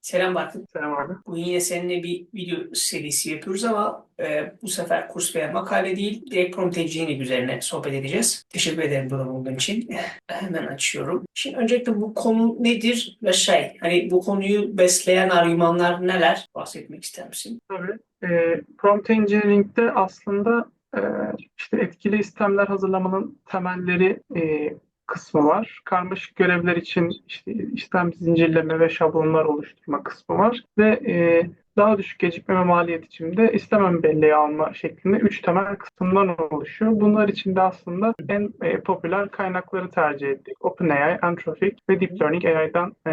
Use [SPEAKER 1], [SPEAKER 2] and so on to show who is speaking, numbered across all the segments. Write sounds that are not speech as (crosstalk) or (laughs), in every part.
[SPEAKER 1] Selam Barkın.
[SPEAKER 2] Selam abi.
[SPEAKER 1] Bugün yine seninle bir video serisi yapıyoruz ama e, bu sefer kurs veya makale değil, direkt prompt engineering üzerine sohbet edeceğiz. Teşekkür ederim burada bulunduğun için. Hemen açıyorum. Şimdi öncelikle bu konu nedir ve şey, hani bu konuyu besleyen argümanlar neler? Bahsetmek ister misin?
[SPEAKER 2] Tabii. E, prompt engineering'de aslında e, işte etkili sistemler hazırlamanın temelleri e, kısmı var. Karmaşık görevler için işte işlem zincirleme ve şablonlar oluşturma kısmı var. Ve e, daha düşük gecikmeme maliyet için de istemem belleği alma şeklinde üç temel kısımdan oluşuyor. Bunlar içinde aslında en e, popüler kaynakları tercih ettik. OpenAI, Anthropic ve Deep Learning AI'dan e,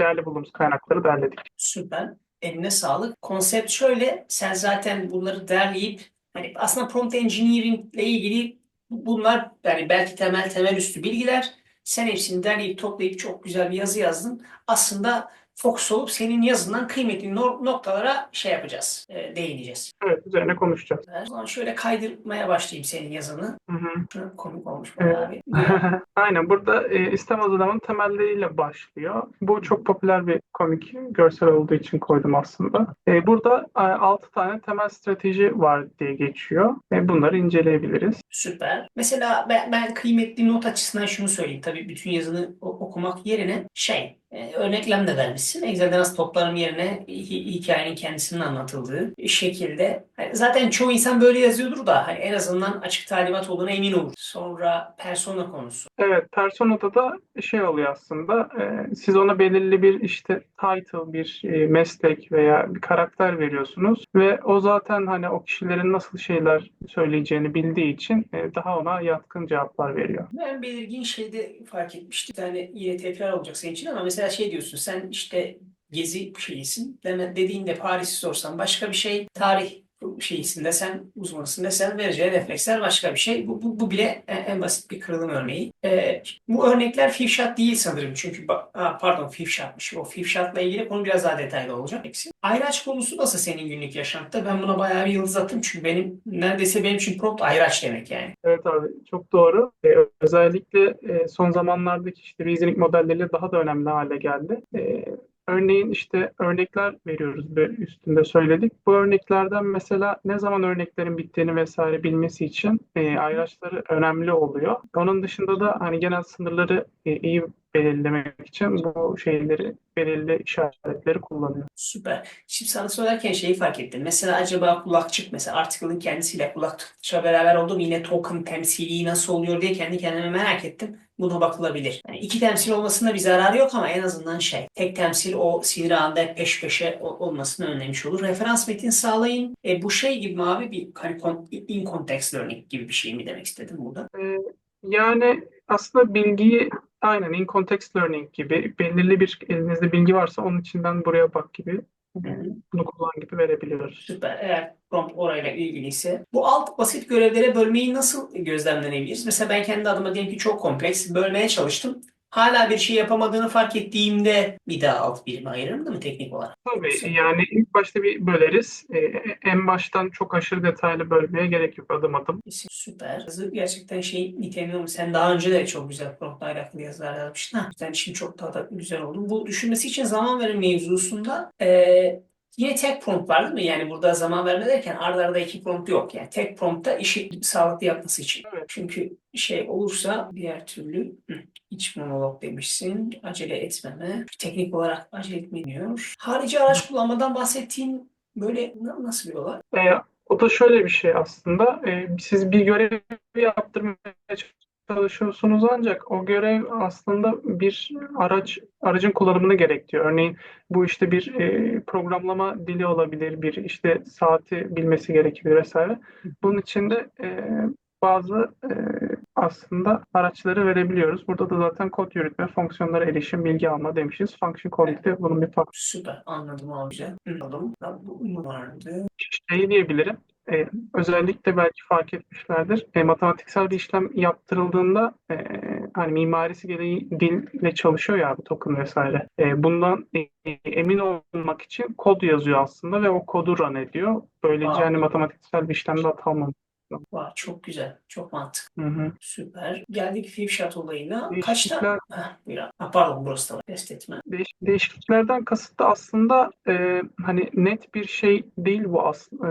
[SPEAKER 2] değerli bulduğumuz kaynakları derledik.
[SPEAKER 1] Süper. Eline sağlık. Konsept şöyle, sen zaten bunları derleyip hani aslında prompt engineering ile ilgili bunlar yani belki temel temel üstü bilgiler. Sen hepsini derleyip toplayıp çok güzel bir yazı yazdın. Aslında fokus olup senin yazından kıymetli no- noktalara şey yapacağız, e, değineceğiz.
[SPEAKER 2] Evet, üzerine konuşacağız.
[SPEAKER 1] O zaman şöyle kaydırmaya başlayayım senin yazını.
[SPEAKER 2] Hı hı.
[SPEAKER 1] Komik olmuş bayağı bir. (laughs)
[SPEAKER 2] Aynen burada e, istem hazırlamanın temelleriyle başlıyor. Bu çok popüler bir komik görsel olduğu için koydum aslında. E, burada e, 6 tane temel strateji var diye geçiyor. E, bunları inceleyebiliriz.
[SPEAKER 1] Süper. Mesela ben, ben kıymetli not açısından şunu söyleyeyim. Tabii bütün yazını okumak yerine şey, e, örneklem de vermişsin. Excel'de nasıl toplarım yerine hi- hikayenin kendisinin anlatıldığı şekilde. Hani zaten çoğu insan böyle yazıyordur da hani en azından açık talimat olduğuna emin olur. Sonra persona konusu.
[SPEAKER 2] Evet, personada da şey oluyor aslında. e, siz ona belirli bir işte title, bir e, meslek veya bir karakter veriyorsunuz ve o zaten hani o kişilerin nasıl şeyler söyleyeceğini bildiği için e, daha ona yatkın cevaplar veriyor.
[SPEAKER 1] Ben belirgin şeyde fark etmiştim. Tane yine tekrar olacak senin için ama mesela şey diyorsun sen işte gezi şeyisin. Dediğinde Paris'i sorsan başka bir şey. Tarih şeysin desen uzmanısın desen vereceği refleksler başka bir şey. Bu, bu, bu bile en, en basit bir kırılım örneği. Ee, bu örnekler Fifshot değil sanırım. Çünkü Aa, pardon Fifshot'mış. O Fifshot'la ilgili konu biraz daha detaylı olacak. Ayraç konusu nasıl senin günlük yaşantıda? Ben buna bayağı bir yıldız attım. Çünkü benim neredeyse benim için prompt ayraç demek yani.
[SPEAKER 2] Evet abi çok doğru. Ee, özellikle e, son zamanlardaki işte reasoning modelleriyle daha da önemli hale geldi. Ee, örneğin işte örnekler veriyoruz böyle üstünde söyledik. Bu örneklerden mesela ne zaman örneklerin bittiğini vesaire bilmesi için e, ayraçları önemli oluyor. Onun dışında da hani genel sınırları e, iyi belirlemek için bu şeyleri belirli işaretleri kullanıyor.
[SPEAKER 1] Süper. Şimdi sana söylerken şeyi fark ettim. Mesela acaba kulakçık mesela article'ın kendisiyle kulakçıkla beraber oldu mu yine token temsili nasıl oluyor diye kendi kendime merak ettim. Buna bakılabilir. Yani iki temsil olmasında bir zararı yok ama en azından şey tek temsil o sinir ağında peş peşe olmasını önlemiş olur. Referans metin sağlayın. E, bu şey gibi mi abi bir hani in context learning gibi bir şey mi demek istedim burada?
[SPEAKER 2] Ee, Yani aslında bilgiyi aynen in context learning gibi belirli bir elinizde bilgi varsa onun içinden buraya bak gibi bunu kullan gibi verebiliyoruz.
[SPEAKER 1] Süper. Eğer prompt orayla ilgiliyse. Bu alt basit görevlere bölmeyi nasıl gözlemlenebiliriz? Mesela ben kendi adıma diyelim ki çok kompleks bölmeye çalıştım. Hala bir şey yapamadığını fark ettiğimde bir daha alt birime ayırırım değil mi teknik olarak?
[SPEAKER 2] Tabii yani ilk başta bir böleriz. Ee, en baştan çok aşırı detaylı bölmeye gerek yok adım adım.
[SPEAKER 1] Süper. Yazı gerçekten şey niteliği olmuş. Sen daha önce de çok güzel promptla alakalı yazılar yazmıştın. Ha, sen işin çok daha da güzel oldu. Bu düşünmesi için zaman verin mevzusunda eee, yine tek prompt var değil mi? Yani burada zaman verme derken arda arda iki prompt yok. Yani tek promptta işi sağlıklı yapması için.
[SPEAKER 2] Evet.
[SPEAKER 1] Çünkü şey olursa diğer türlü iç monolog demişsin. Acele etmeme. Teknik olarak acele etme diyor. Harici araç kullanmadan bahsettiğin böyle na- nasıl bir olay?
[SPEAKER 2] Ee, o da şöyle bir şey aslında. Ee, siz bir görevi yaptırmaya çalışıyorsunuz ancak o görev aslında bir araç aracın kullanımını gerektiriyor. Örneğin bu işte bir e, programlama dili olabilir, bir işte saati bilmesi gerekebilir vesaire. Bunun için de e, bazı e, aslında araçları verebiliyoruz. Burada da zaten kod yürütme, fonksiyonlara erişim, bilgi alma demişiz. Function calling de bunun bir parçası.
[SPEAKER 1] Süper anladım abi. Anladım. Bu vardı.
[SPEAKER 2] Şeyi diyebilirim. E, özellikle belki fark etmişlerdir. E, matematiksel bir işlem yaptırıldığında e, hani mimarisi gereği dille çalışıyor ya bu token vesaire. E, bundan e, emin olmak için kod yazıyor aslında ve o kodu run ediyor. Böylece
[SPEAKER 1] Aa.
[SPEAKER 2] hani matematiksel bir işlemde hata olmaması aslında.
[SPEAKER 1] Vay, çok güzel. Çok mantıklı.
[SPEAKER 2] Hı hı.
[SPEAKER 1] Süper. Geldik Fivshot olayına.
[SPEAKER 2] Değişiklikler-
[SPEAKER 1] Kaç tane? Heh. Ha, pardon burası da var. Test etme.
[SPEAKER 2] Değiş- değişikliklerden kasıt da aslında e, hani net bir şey değil bu aslında.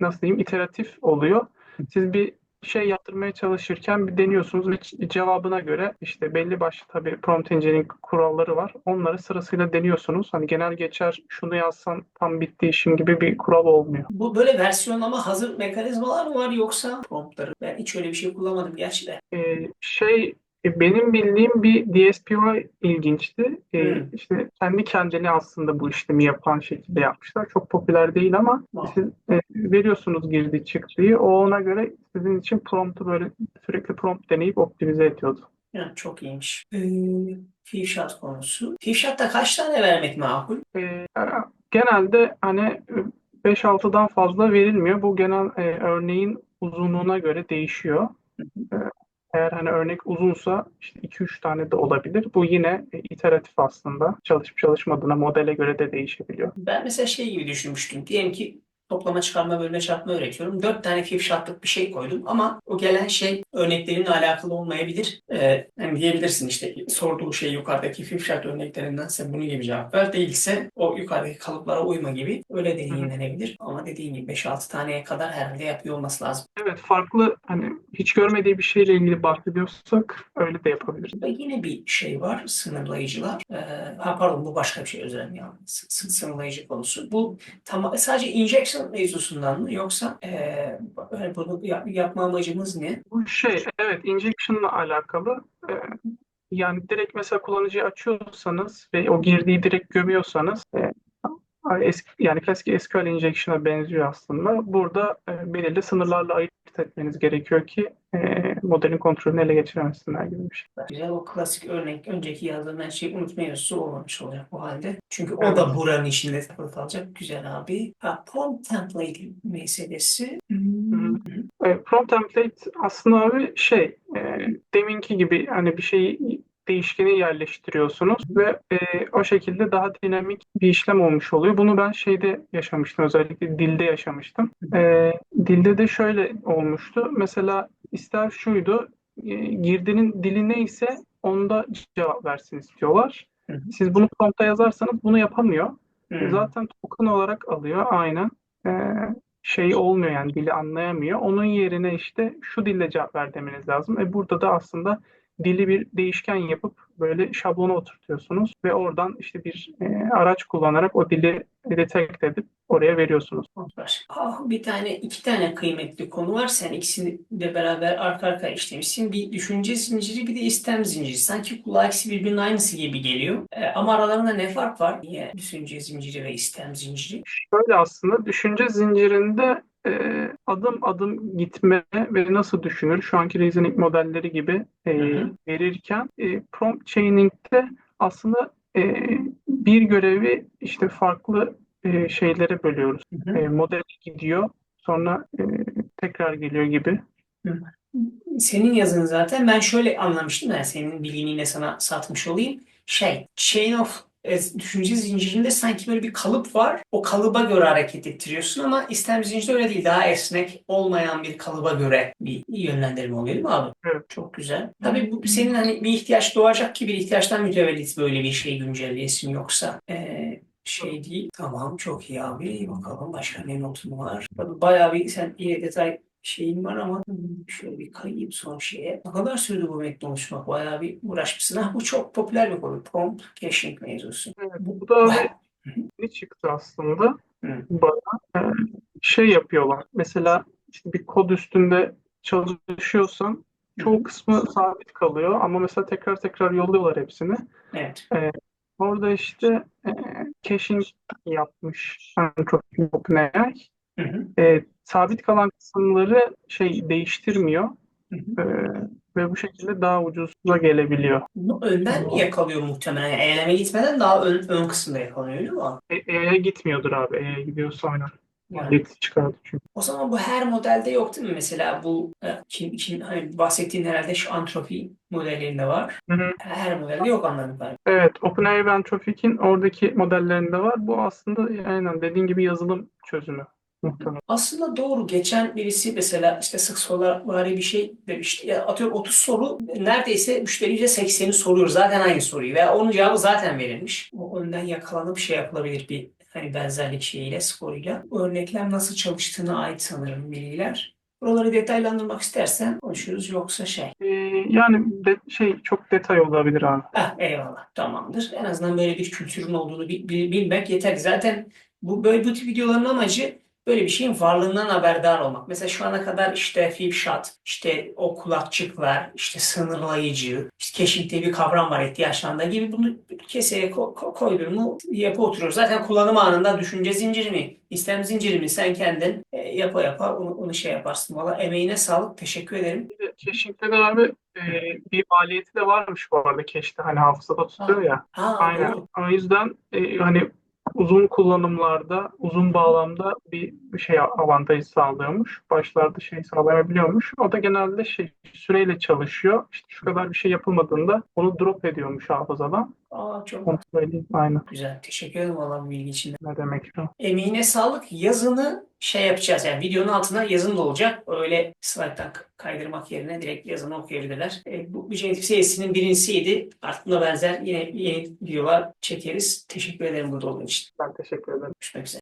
[SPEAKER 2] nasıl diyeyim? iteratif oluyor. Siz bir şey yaptırmaya çalışırken bir deniyorsunuz ve cevabına göre işte belli başlı tabii prompt engineering kuralları var. Onları sırasıyla deniyorsunuz. Hani genel geçer şunu yazsan tam bitti işim gibi bir kural olmuyor.
[SPEAKER 1] Bu böyle versiyonlama hazır mekanizmalar mı var yoksa promptları? Ben hiç öyle bir şey kullanmadım gerçi de.
[SPEAKER 2] Ee, şey benim bildiğim bir DSPY ilginçti. Ee,
[SPEAKER 1] Hmm.
[SPEAKER 2] işte kendi kendine aslında bu işlemi yapan şekilde yapmışlar. Çok popüler değil ama
[SPEAKER 1] Wow.
[SPEAKER 2] siz e, veriyorsunuz girdi çıktıyı. O ona göre sizin için promptu böyle sürekli prompt deneyip optimize ediyordu.
[SPEAKER 1] Yani çok iyiymiş. Ee, Fivshot konusu. Fivshot'ta kaç tane vermek makul?
[SPEAKER 2] Ee, genelde hani 5-6'dan fazla verilmiyor. Bu genel e, örneğin uzunluğuna göre değişiyor. Ee, Eğer hani örnek uzunsa işte 2-3 tane de olabilir. Bu yine e, iteratif aslında. Çalışıp çalışmadığına modele göre de değişebiliyor.
[SPEAKER 1] Ben mesela şey gibi düşünmüştüm. Diyelim ki toplama çıkarma bölme çarpma öğretiyorum. Dört tane Fivshot'lık bir şey koydum ama o gelen şey örneklerinle alakalı olmayabilir. Ee, hani diyebilirsin işte sorduğu şey yukarıdaki Fivshot örneklerindense bunun gibi cevap ver. Değilse o yukarıdaki kalıplara uyma gibi öyle deneyimlenebilir. Ama dediğim gibi 5-6 taneye kadar herhalde yapıyor olması lazım.
[SPEAKER 2] Evet farklı hani hiç görmediği bir şeyle ilgili bahsediyorsak öyle de yapabiliriz.
[SPEAKER 1] Ve yine bir şey var, sınırlayıcılar. Ee, ha pardon bu başka bir şey özür dilerim ya. Sınırlayıcı konusu. Bu tam sadece injection mevzusundan mı yoksa ee, yani bunu yap- yapma amacımız ne?
[SPEAKER 2] Bu şey evet injection'la alakalı e, yani direkt mesela kullanıcıyı açıyorsanız ve o girdiği direkt gömüyorsanız e, eski, yani klasik SQL injection'a benziyor aslında. Burada e, belirli sınırlarla ayırt etmeniz gerekiyor ki e, modelin kontrolünü ele geçiremesinler gibi bir şey.
[SPEAKER 1] Güzel o klasik örnek önceki yazdığım her şeyi unutma mevzusu olmamış olacak bu halde. Çünkü o
[SPEAKER 2] Evet.
[SPEAKER 1] da buranın içinde kalacak. Güzel abi. Ha, prompt template meselesi. Hmm.
[SPEAKER 2] E, prompt template aslında abi şey e, deminki gibi hani bir şeyi değişkeni yerleştiriyorsunuz ve e, o şekilde daha dinamik bir işlem olmuş oluyor. Bunu ben şeyde yaşamıştım özellikle dilde yaşamıştım. E, dilde de şöyle olmuştu. Mesela ister şuydu e, girdinin dili neyse onda cevap versin istiyorlar.
[SPEAKER 1] Hı hı.
[SPEAKER 2] Siz bunu prompta yazarsanız bunu yapamıyor.
[SPEAKER 1] Hmm.
[SPEAKER 2] Zaten token olarak alıyor aynen. Ee, şey olmuyor yani dili anlayamıyor. Onun yerine işte şu dille cevap ver demeniz lazım. E burada da aslında dili bir değişken yapıp böyle şablona oturtuyorsunuz ve oradan işte bir e, araç kullanarak o dili detect edip oraya veriyorsunuz.
[SPEAKER 1] Ah, bir tane, iki tane kıymetli konu var. Sen ikisini de beraber arka arkaya işlemişsin. Bir düşünce zinciri, bir de istem zinciri. Sanki kulağa ikisi birbirinin aynısı gibi geliyor. Ee, ama aralarında ne fark var? Niye düşünce zinciri ve istem zinciri?
[SPEAKER 2] Şöyle aslında düşünce zincirinde e, adım adım gitme ve nasıl düşünür şu anki reasoning modelleri gibi e,
[SPEAKER 1] Hı hı.
[SPEAKER 2] verirken e, prompt chaining'de aslında e, bir görevi işte farklı e, şeylere bölüyoruz.
[SPEAKER 1] Hı hı.
[SPEAKER 2] E, model gidiyor sonra e, tekrar geliyor gibi.
[SPEAKER 1] Senin yazın zaten ben şöyle anlamıştım. Ben senin bilgini sana satmış olayım. Şey, chain of e, düşünce zincirinde sanki böyle bir kalıp var. O kalıba göre hareket ettiriyorsun ama istem zincirde öyle değil. Daha esnek olmayan bir kalıba göre bir yönlendirme oluyor değil mi abi?
[SPEAKER 2] Evet.
[SPEAKER 1] Çok güzel. Tabii bu senin hani bir ihtiyaç doğacak ki bir ihtiyaçtan mütevellit böyle bir şey güncelleyesin yoksa e, şey değil. Tamam çok iyi abi. Bakalım başka ne notun var? Tabii bayağı bir sen yine detay şeyin var ama şöyle bir kayayım son şeye. Ne kadar sürdü bu metni oluşturmak? Bayağı bir uğraşmışsın. Ha, bu çok popüler bir konu. Prompt caching mevzusu.
[SPEAKER 2] Evet, bu da ne çıktı aslında
[SPEAKER 1] Hı.
[SPEAKER 2] bana e, şey yapıyorlar. Mesela işte bir kod üstünde çalışıyorsan çoğu kısmı sabit kalıyor ama mesela tekrar tekrar yolluyorlar hepsini.
[SPEAKER 1] Evet.
[SPEAKER 2] Orada işte e, caching yapmış Anthropic OpenAI.
[SPEAKER 1] Hı hı.
[SPEAKER 2] E, sabit kalan kısımları şey değiştirmiyor
[SPEAKER 1] Hı hı.
[SPEAKER 2] E, ve bu şekilde daha ucuza gelebiliyor.
[SPEAKER 1] Önden mi yakalıyor muhtemelen? Eyleme gitmeden daha ön, ön kısımda yakalıyor öyle mi?
[SPEAKER 2] E, E'ye gitmiyordur abi. E'ye gidiyorsa aynen.
[SPEAKER 1] Yani
[SPEAKER 2] çıkardı çünkü.
[SPEAKER 1] O zaman bu her modelde yok değil mi? Mesela bu e, kim, kim, hani bahsettiğin herhalde şu antropi modellerinde var.
[SPEAKER 2] Hı hı.
[SPEAKER 1] Her modelde yok anladım ben.
[SPEAKER 2] Evet, OpenAI ve Anthropic'in oradaki modellerinde var. Bu aslında aynen dediğin gibi yazılım çözümü. Muhtemelen.
[SPEAKER 1] Aslında doğru. Geçen birisi mesela işte sık soruları bir şey demişti. Ya atıyorum 30 soru neredeyse müşteri %80'i soruyor. Zaten aynı soruyu ve onun cevabı zaten verilmiş. O önden yakalanıp şey yapılabilir bir hani benzerlik şeyiyle, skoruyla. Bu örneklem nasıl çalıştığına ait sanırım bilgiler. Buraları detaylandırmak istersen konuşuruz yoksa şey.
[SPEAKER 2] Ee, yani de, şey çok detay olabilir abi.
[SPEAKER 1] Ah, eyvallah tamamdır. En azından böyle bir kültürün olduğunu bil- bil- bilmek yeter. Zaten bu böyle bu tip videoların amacı böyle bir şeyin varlığından haberdar olmak. Mesela şu ana kadar işte Flipshot, işte o kulakçıklar, işte sınırlayıcı, işte keşif diye bir kavram var ihtiyaçlarında gibi bunu keseye ko- ko- koydun mu yapı oturuyor. Zaten kullanım anında düşünce zincirini, istem zincirini sen kendin e, yapa yapa onu, onu şey yaparsın. Valla emeğine sağlık. Teşekkür ederim.
[SPEAKER 2] Caching'de de abi e, bir maliyeti de varmış bu arada cache'te hani hafızada tutuyor ya.
[SPEAKER 1] Ha,
[SPEAKER 2] Aynen.
[SPEAKER 1] doğru.
[SPEAKER 2] O yüzden e, hani uzun kullanımlarda, uzun bağlamda bir şey avantajı sağlıyormuş. Başlarda şey sağlayabiliyormuş. O da genelde şey süreyle çalışıyor. İşte şu kadar bir şey yapılmadığında onu drop ediyormuş hafızadan.
[SPEAKER 1] Aa, çok
[SPEAKER 2] Onu söyleyeyim. Aynen.
[SPEAKER 1] güzel. Teşekkür ederim valla bu bilgi için.
[SPEAKER 2] Ne demek şu?
[SPEAKER 1] Emeğine sağlık. Yazını şey yapacağız. Yani videonun altına yazın da olacak. Öyle k- kaydırmak yerine direkt yazını okuyabilirler. E, bu bir genetik serisinin birincisiydi. Artık buna benzer yine yeni videolar çekeriz. Teşekkür ederim burada olduğun için.
[SPEAKER 2] Ben teşekkür ederim.
[SPEAKER 1] Görüşmek üzere.